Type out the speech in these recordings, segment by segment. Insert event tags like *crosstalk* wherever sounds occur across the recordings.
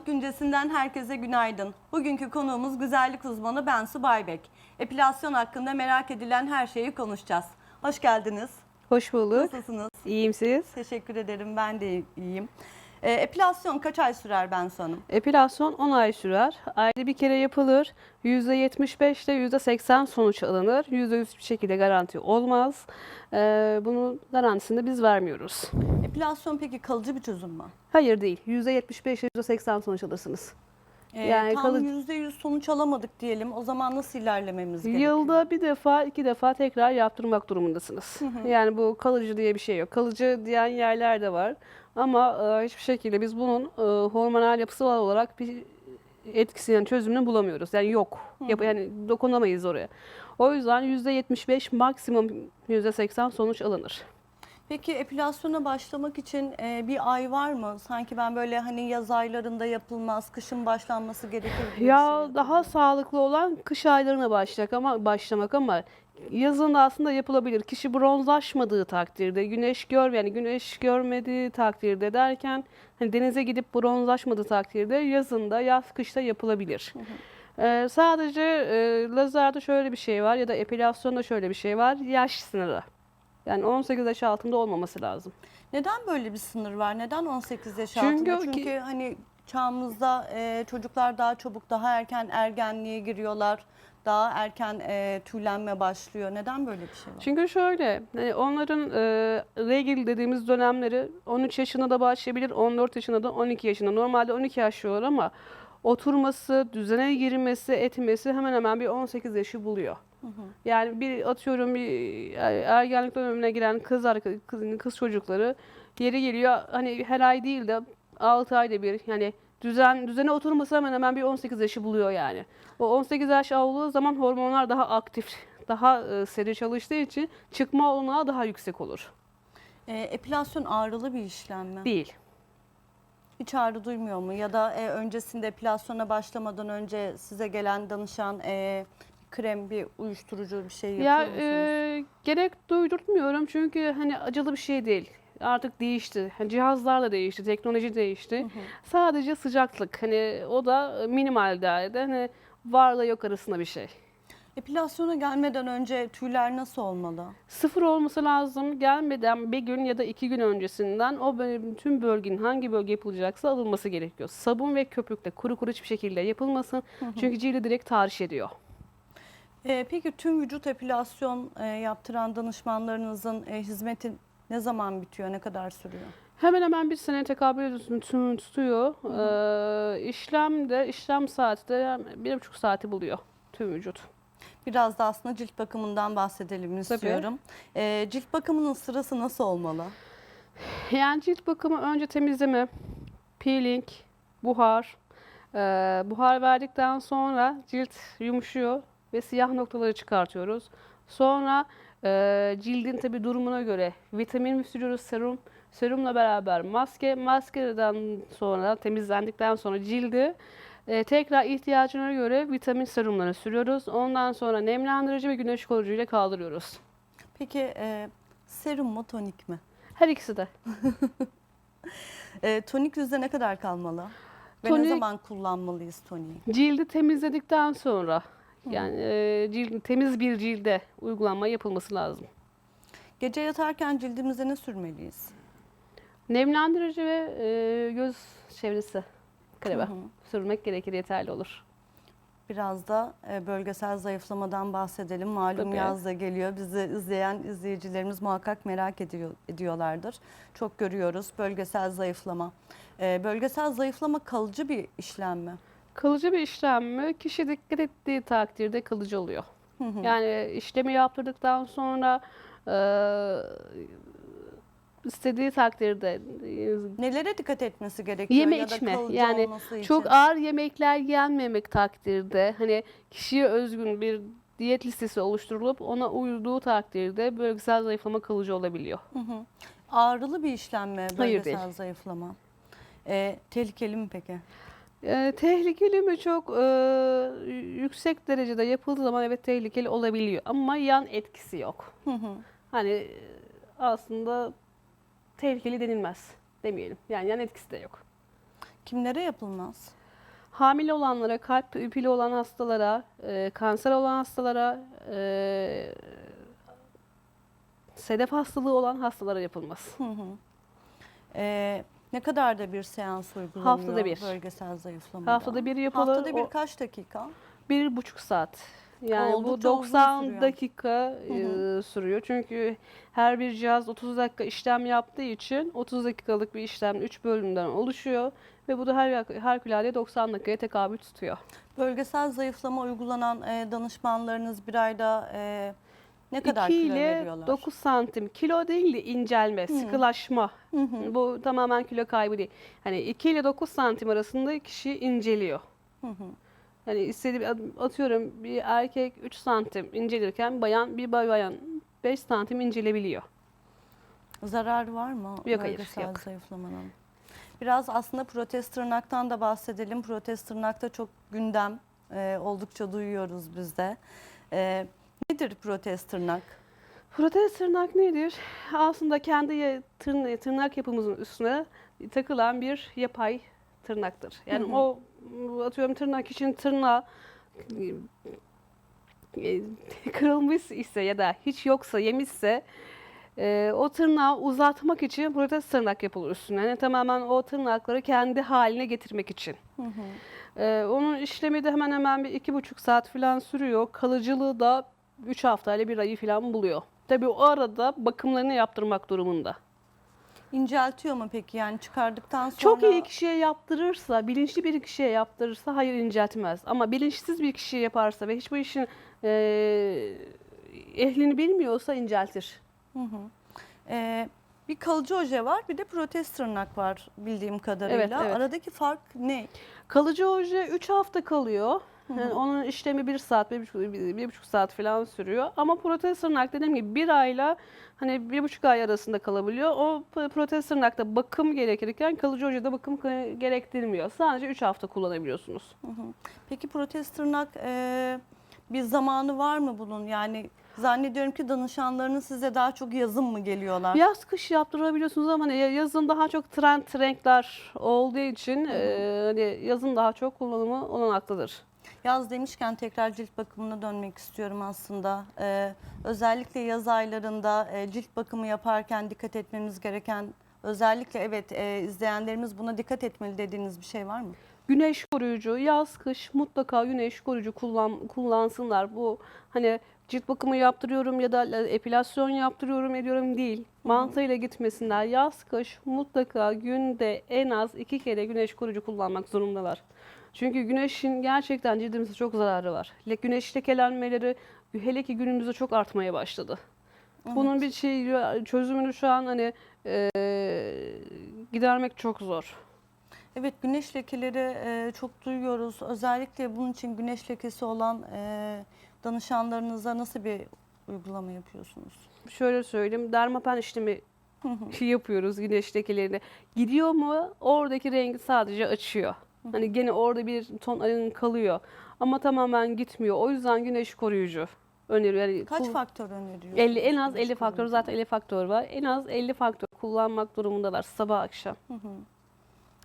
Sağlık Güncesi'nden herkese günaydın. Bugünkü konuğumuz güzellik uzmanı Bensu Baybek. Epilasyon hakkında merak edilen her şeyi konuşacağız. Hoş geldiniz. Hoş bulduk. Nasılsınız? İyiyim siz? Teşekkür ederim. Ben de iyiyim. Ee, epilasyon kaç ay sürer Bensu Hanım? Epilasyon 10 ay sürer. Ayda bir kere yapılır. %75 ile %80 sonuç alınır. %100 bir şekilde garanti olmaz. Ee, bunun garantisini de biz vermiyoruz. Epilasyon peki kalıcı bir çözüm mü? Hayır değil. %75 ile %80 sonuç alırsınız. Ee, Yani tam kalı- %100 sonuç alamadık diyelim. O zaman nasıl ilerlememiz gerekiyor? Yılda bir defa, iki defa tekrar yaptırmak durumundasınız. Yani bu kalıcı diye bir şey yok. Kalıcı diyen yerler de var. Ama e, hiçbir şekilde biz bunun e, hormonal yapısı olarak bir etkisi yani çözümünü bulamıyoruz. Yani yok. Yap, yani dokunamayız oraya. O yüzden %75 maksimum %80 sonuç alınır. Peki epilasyona başlamak için e, bir ay var mı? Sanki ben böyle hani yaz aylarında yapılmaz, kışın başlanması gerekir bir Ya şey daha sağlıklı olan kış aylarına başlamak ama başlamak ama yazın da aslında yapılabilir. Kişi bronzlaşmadığı takdirde, güneş gör yani güneş görmediği takdirde derken hani denize gidip bronzlaşmadığı takdirde yazın da yaz kışta yapılabilir. Ee, sadece e, lazerde şöyle bir şey var ya da epilasyonda şöyle bir şey var. Yaş sınırı. Yani 18 yaş altında olmaması lazım. Neden böyle bir sınır var? Neden 18 yaş Çünkü altında? o ki- Çünkü hani çağımızda e, çocuklar daha çabuk, daha erken ergenliğe giriyorlar. Daha erken e, tüylenme başlıyor. Neden böyle bir şey var? Çünkü şöyle, hani onların e, regl dediğimiz dönemleri 13 yaşında da başlayabilir, 14 yaşında da 12 yaşında. Normalde 12 yaş diyorlar ama oturması, düzene girmesi, etmesi hemen hemen bir 18 yaşı buluyor. Yani bir atıyorum bir ergenlik dönemine giren kız kız, kız çocukları yeri geliyor hani her ay değil de 6 ayda bir yani düzen düzene oturması hemen hemen bir 18 yaşı buluyor yani. O 18 yaş olduğu zaman hormonlar daha aktif, daha e, seri çalıştığı için çıkma olanağı daha yüksek olur. E, epilasyon ağrılı bir işlem mi? Değil. Hiç ağrı duymuyor mu? Ya da e, öncesinde epilasyona başlamadan önce size gelen danışan e, krem, bir uyuşturucu bir şey yapıyor Ya musunuz? e, gerek duydurtmuyorum çünkü hani acılı bir şey değil. Artık değişti. Hani cihazlar da değişti, teknoloji değişti. Sadece sıcaklık hani o da minimal değerde hani varla yok arasında bir şey. Epilasyona gelmeden önce tüyler nasıl olmalı? Sıfır olması lazım. Gelmeden bir gün ya da iki gün öncesinden o bölüm, tüm bölgenin hangi bölge yapılacaksa alınması gerekiyor. Sabun ve köpükle kuru kuru hiçbir şekilde yapılmasın. Çünkü cildi direkt tahriş ediyor. E, peki tüm vücut epilasyon e, yaptıran danışmanlarınızın e, hizmeti ne zaman bitiyor? Ne kadar sürüyor? Hemen hemen bir sene tekabül ediyorsun, tutuyor. Ee, işlem de işlem saati de bir buçuk saati buluyor tüm vücut. Biraz da aslında cilt bakımından bahsedelim istiyorum. E, cilt bakımının sırası nasıl olmalı? Yani cilt bakımı önce temizleme, peeling, buhar. Ee, buhar verdikten sonra cilt yumuşuyor ve siyah noktaları çıkartıyoruz. Sonra e, cildin tabi durumuna göre vitamin sürüyoruz, serum. Serumla beraber maske, maskeden sonra temizlendikten sonra cildi e, tekrar ihtiyacına göre vitamin serumları sürüyoruz. Ondan sonra nemlendirici ve güneş koruyucu ile kaldırıyoruz. Peki e, serum mu tonik mi? Her ikisi de. *laughs* E, tonik yüzde ne kadar kalmalı? Ve ne zaman kullanmalıyız toniği? Cildi temizledikten sonra yani e, cilt, temiz bir cilde uygulanma yapılması lazım. Gece yatarken cildimize ne sürmeliyiz? Nemlendirici ve e, göz çevresi kremi sürmek gerekir yeterli olur. Biraz da e, bölgesel zayıflamadan bahsedelim. Malum Tabii. yaz da geliyor. Bizi izleyen izleyicilerimiz muhakkak merak ediyor, ediyorlardır. Çok görüyoruz bölgesel zayıflama. E, bölgesel zayıflama kalıcı bir işlem mi? Kalıcı bir işlem mi? Kişi dikkat ettiği takdirde kalıcı oluyor. Yani işlemi yaptırdıktan sonra e, istediği takdirde Nelere dikkat etmesi gerekiyor Yeme ya da içme kalıcı yani için? çok ağır yemekler yenmemek takdirde hani kişiye özgün bir diyet listesi oluşturulup ona uyduğu takdirde bölgesel zayıflama kalıcı olabiliyor. Ağrılı bir işlem mi Hayır bölgesel değil. zayıflama? E, tehlikeli mi peki? Ee, tehlikeli mi çok e, yüksek derecede yapıldığı zaman evet tehlikeli olabiliyor ama yan etkisi yok. Hani e, aslında tehlikeli denilmez demeyelim. Yani yan etkisi de yok. Kimlere yapılmaz? Hamile olanlara, kalp pili olan hastalara, e, kanser olan hastalara, e, sedef hastalığı olan hastalara yapılmaz. Hı hı. Ee, ne kadar da bir seans uygulanıyor Haftada bir. bölgesel zayıflamada? Haftada bir yapılır. Haftada bir O- kaç dakika? Bir buçuk saat. Yani bu Oldukça uzun 90 sürüyor. dakika e, sürüyor. Çünkü her bir cihaz 30 dakika işlem yaptığı için 30 dakikalık bir işlem 3 bölümden oluşuyor. Ve bu da her harikulade 90 dakikaya tekabül tutuyor. Bölgesel zayıflama uygulanan e, danışmanlarınız bir ayda e, ne kadar 2 kilo ile veriyorlar? 9 santim kilo değil de incelme, sıkılaşma. Hı hı. Bu tamamen kilo kaybı değil. Hani 2 ile 9 santim arasında kişi inceliyor. Hı hı. Hani istediğim atıyorum bir erkek 3 santim incelirken bayan bir bayan 5 santim incelebiliyor. Zarar var mı Yok, hayır, yok. zayıflamanın? Biraz aslında protez tırnaktan da bahsedelim. Protez tırnakta çok gündem e, oldukça duyuyoruz biz de. E, nedir protez tırnak? Protez tırnak nedir? Aslında kendi tırna- tırnak yapımızın üstüne takılan bir yapay tırnaktır. Yani Hı hı. o atıyorum tırnak için tırnağı e, *laughs* kırılmış ise ya da hiç yoksa yemişse e, o tırnağı uzatmak için protez tırnak yapılır üstüne. Yani tamamen o tırnakları kendi haline getirmek için. Hı hı. Ee, onun işlemi de hemen hemen bir iki buçuk saat falan sürüyor. Kalıcılığı da 3 haftayla bir ayı falan buluyor. Tabii o arada bakımlarını yaptırmak durumunda. İnceltiyor mu peki yani çıkardıktan sonra? Çok iyi kişiye yaptırırsa, bilinçli bir kişiye yaptırırsa hayır inceltmez. Ama bilinçsiz bir kişiye yaparsa ve hiç bu işin eee ehlini bilmiyorsa inceltir. Hı hı. E, bir kalıcı oje var bir de protez tırnak var bildiğim kadarıyla. Evet, evet. Aradaki fark ne? Kalıcı oje 3 hafta kalıyor. Yani onun işlemi 1 saat, 1,5 bir, bir buçuk saat falan sürüyor. Ama protez tırnak dediğim gibi bir ayla hani bir buçuk ay arasında kalabiliyor. O protez tırnakta bakım gerekirken kalıcı ojede bakım gerektirmiyor. Sadece 3 hafta kullanabiliyorsunuz. Peki protez tırnak e, bir zamanı var mı bunun? Yani zannediyorum ki danışanlarınız size daha çok yazın mı geliyorlar? Yaz kış yaptırabiliyorsunuz ama hani yazın daha çok trend renkler olduğu için e, hani yazın daha çok kullanımı olanaklıdır. Yaz demişken tekrar cilt bakımına dönmek istiyorum aslında. Ee, özellikle yaz aylarında e, cilt bakımı yaparken dikkat etmemiz gereken özellikle evet e, izleyenlerimiz buna dikkat etmeli dediğiniz bir şey var mı? Güneş koruyucu, yaz kış mutlaka güneş koruyucu kullan, kullansınlar. Bu hani cilt bakımı yaptırıyorum ya da epilasyon yaptırıyorum ediyorum değil. Mantığıyla gitmesinler. Yaz kış mutlaka günde en az iki kere güneş koruyucu kullanmak zorundalar. Çünkü güneşin gerçekten cildimize çok zararı var. Le- Güneş lekelenmeleri hele ki günümüzde çok artmaya başladı. Bunun bir şey çözümünü şu an hani eee, gidermek çok zor. Evet güneş lekeleri e, çok duyuyoruz. Özellikle bunun için güneş lekesi olan e, danışanlarınıza nasıl bir uygulama yapıyorsunuz? şöyle söyleyeyim dermapen işlemi *laughs* yapıyoruz güneş lekelerine. Gidiyor mu oradaki rengi sadece açıyor. Hani gene orada bir ton alın kalıyor. Ama tamamen gitmiyor. O yüzden güneş koruyucu öneriyor. Yani Kaç kul- faktör öneriyorsunuz? 50 en az güneş 50 faktör zaten 50 faktör var. En az 50 faktör kullanmak durumundalar sabah akşam.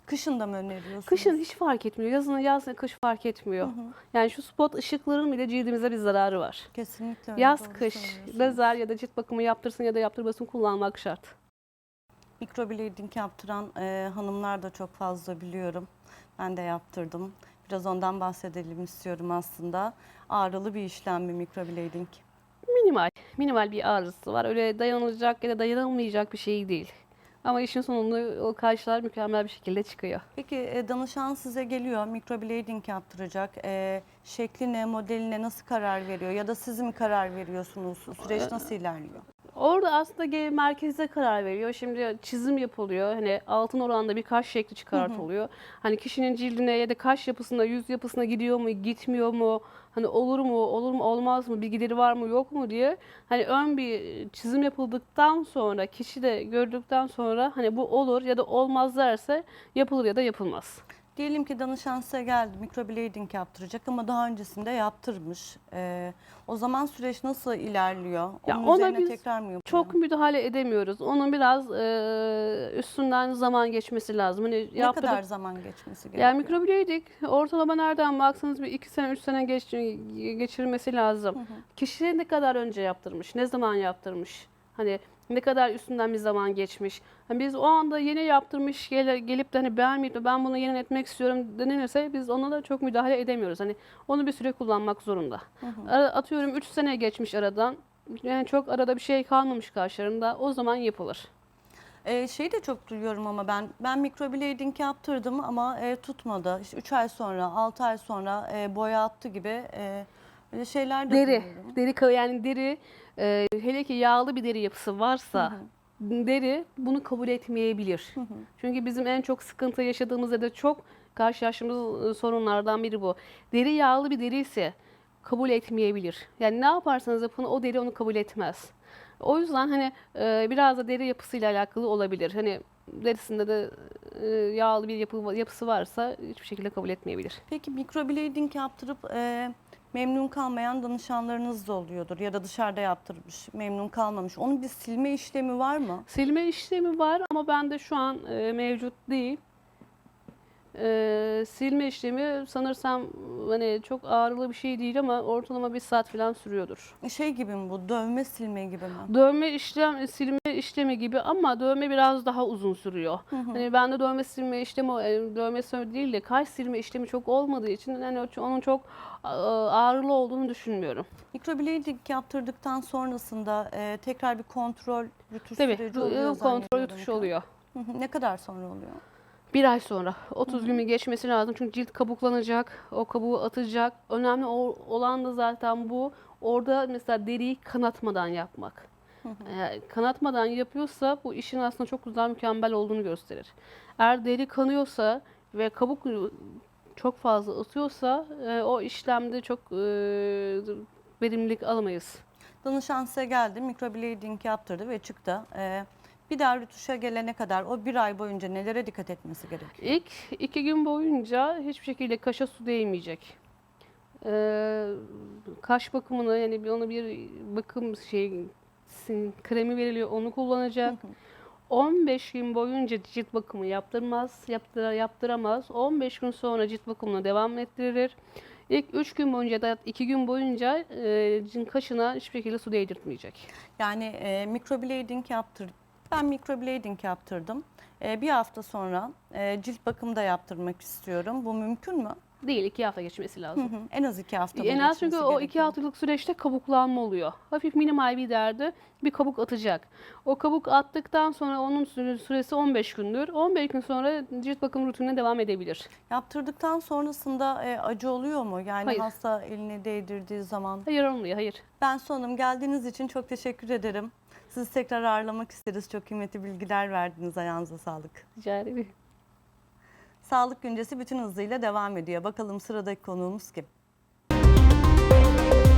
Kışın da mı öneriyorsunuz? Kışın hiç fark etmiyor. Yazın yazın kış fark etmiyor. Yani şu spot ışıkların bile cildimize bir zararı var. Kesinlikle öyle, Yaz doğru kış söylüyorsunuz. lazer ya da cilt bakımı yaptırsın ya da yaptırmasın kullanmak şart. Microblading yaptıran e, hanımlar da çok fazla biliyorum. Ben de yaptırdım. Biraz ondan bahsedelim istiyorum aslında. Ağrılı bir işlem mi microblading? Minimal, minimal bir ağrısı var. Öyle dayanılacak ya da dayanılmayacak bir şey değil. Ama işin sonunda o karşılar mükemmel bir şekilde çıkıyor. Peki e, danışan size geliyor, microblading yaptıracak. E, şekline, modeline nasıl karar veriyor? Ya da siz mi karar veriyorsunuz? Süreç nasıl ilerliyor? Orada aslında merkezde karar veriyor. Şimdi çizim yapılıyor. Hani altın oranda bir kaş şekli çıkartılıyor. Hani kişinin cildine ya da kaş yapısına, yüz yapısına gidiyor mu, gitmiyor mu? Hani olur mu, olur mu, olmaz mı? Bir gideri var mı, yok mu diye. Hani ön bir çizim yapıldıktan sonra, kişi de gördükten sonra hani bu olur ya da olmaz derse yapılır ya da yapılmaz. Diyelim ki danışan size geldi microblading yaptıracak ama daha öncesinde yaptırmış. Ee, o zaman süreç nasıl ilerliyor? Ya Onun ona üzerine biz tekrar mı yapılıyor? Çok müdahale edemiyoruz. Onun biraz e, üstünden zaman geçmesi lazım. Hani ne yaptırıp- kadar zaman geçmesi gerekiyor? Yani mikrobiyeydik. Ortalama nereden baksanız bir iki sene, üç sene geç, geçirmesi lazım. Kişi ne kadar önce yaptırmış, ne zaman yaptırmış? Hani ne kadar üstünden bir zaman geçmiş. Hani biz o anda yeni yaptırmış gele- gelip de hani beğenmeyip de ben bunu yeni etmek istiyorum denilirse biz ona da çok müdahale edemiyoruz. Hani onu bir süre kullanmak zorunda. Ara- Atıyorum 3 sene geçmiş aradan. Yani çok arada bir şey kalmamış karşılarında. O zaman yapılır. Ee, şeyi de çok duyuyorum ama ben ben microblading yaptırdım ama e, tutmadı. İşte 3 ay sonra, 6 ay sonra e, boya attı gibi e, böyle şeyler de Deri, duyuyorum. deri yani deri e, hele ki yağlı bir deri yapısı varsa deri bunu kabul etmeyebilir. Çünkü bizim en çok sıkıntı yaşadığımız ya da çok karşılaştığımız e, sorunlardan biri bu. Deri yağlı bir deri ise kabul etmeyebilir. Yani ne yaparsanız yapın o deri onu kabul etmez. O yüzden hani e, biraz da deri yapısıyla alakalı olabilir. Hani derisinde de e, yağlı bir yapı yapısı varsa hiçbir şekilde kabul etmeyebilir. Peki microblading yaptırıp e, memnun kalmayan danışanlarınız da oluyordur ya da dışarıda yaptırmış, memnun kalmamış. Onun bir silme işlemi var mı? Silme işlemi var ama bende şu an e, mevcut değil. E, silme işlemi sanırsam hani çok ağrılı bir şey değil ama ortalama bir saat falan sürüyordur. Şey gibi mi bu? Dövme silme gibi mi? Dövme işlem, silme işlemi gibi ama dövme biraz daha uzun sürüyor. Hani bende dövme silme işlemi, e, dövme silme değil de kaş silme işlemi çok olmadığı için hani onun çok e, ağrılı olduğunu düşünmüyorum. Microblading yaptırdıktan sonrasında e, tekrar bir kontrol, rütuş Tabii süreci oluyor kontrol zannediyorum yutuş ki. oluyor. Hı hı. Ne kadar sonra oluyor? Bir ay sonra 30 gün geçmesi lazım çünkü cilt kabuklanacak, o kabuğu atacak. Önemli olan da zaten bu. Orada mesela deriyi kanatmadan yapmak. Eğer kanatmadan yapıyorsa bu işin aslında çok güzel mükemmel olduğunu gösterir. Eğer deri kanıyorsa ve kabuk çok fazla atıyorsa e, o işlemde çok e, verimlilik alamayız. Danışan size geldi, microblading yaptırdı ve çıktı. E, bir daha rütuşa gelene kadar o bir ay boyunca nelere dikkat etmesi gerekiyor? İlk iki gün boyunca hiçbir şekilde kaşa su değmeyecek. Ee, kaş bakımını yani ona bir bakım şey kremi veriliyor onu kullanacak. 15 gün boyunca cilt bakımı yaptırmaz, yaptıra, yaptıramaz. 15 gün sonra cilt bakımına devam ettirir. İlk 3 gün boyunca da 2 gün boyunca e, cilt kaşına hiçbir şekilde su değdirtmeyecek. Yani e, microblading yaptırdım. Ben microblading yaptırdım. E, bir hafta sonra e, cilt bakımı da yaptırmak istiyorum. Bu mümkün mü? Değil 2 hafta geçmesi Hı lazım. hı. En az iki hafta En az çünkü geçmesi o iki gerekiyor. haftalık süreçte kabuklanma oluyor. Hafif minimal bir derde bir kabuk atacak. O kabuk attıktan sonra onun süre- süresi 15 gündür. 15 gün sonra cilt bakım rutinine devam edebilir. Yaptırdıktan sonrasında e, acı oluyor mu? Yani Hayır. hasta eline değdirdiği zaman. Hayır olmuyor, hayır. Ben sonum geldiğiniz için çok teşekkür ederim. Sizi tekrar ağırlamak isteriz. Çok kıymetli bilgiler verdiniz. Ayağınıza sağlık. Rica ederim. Sağlık güncesi bütün hızıyla devam ediyor. Bakalım sıradaki konuğumuz kim?